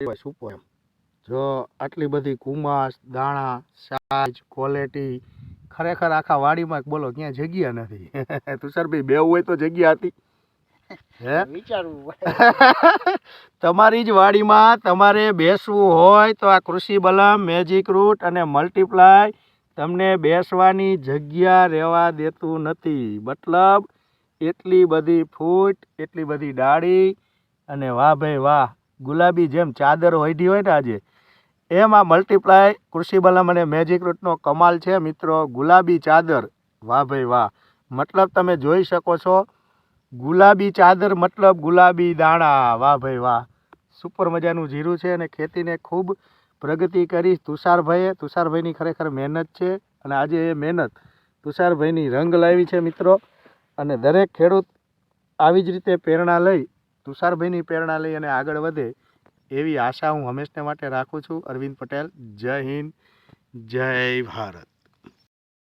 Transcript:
કહેવાય સુપો એમ? જો આટલી બધી કુમાસ દાણા સાઈઝ ક્વોલિટી ખરેખર આખા વાડીમાં બોલો ક્યાં જગ્યા નથી. તુષારભાઈ બેવું હોય તો જગ્યા હતી. હે? વિચારવું તમારી જ વાડીમાં તમારે બેસવું હોય તો આ કૃષિ બલમ મેજિક રૂટ અને મલ્ટીપ્લાય તમને બેસવાની જગ્યા રહેવા દેતું નથી. મતલબ એટલી બધી ફૂટ એટલી બધી ડાળી અને વાહ ભાઈ વાહ ગુલાબી જેમ ચાદર ઓઢી હોય ને આજે, એમ આ મલ્ટીપ્લાય કૃષિ બલમ અને મેજિક રૂટનો કમાલ છે મિત્રો. ગુલાબી ચાદર, વાહ ભાઈ વાહ. મતલબ તમે જોઈ શકો છો, ગુલાબી ચાદર મતલબ ગુલાબી દાણા, વાહ ભાઈ વાહ. સુપર મજાનું જીરું છે અને ખેતીને ખૂબ પ્રગતિ કરી તુષારભાઈએ. તુષારભાઈની ખરેખર મહેનત છે અને આજે એ મહેનત તુષારભાઈની રંગ લાવી છે મિત્રો. અને દરેક ખેડૂત આવી જ રીતે પ્રેરણા લઈ તુષારભાઈની પ્રેરણા લઈ અને આગળ વધે એવી આશા હું હંમેશને માટે રાખું છું. અરવિંદ પટેલ, જય હિન્દ, જય ભારત.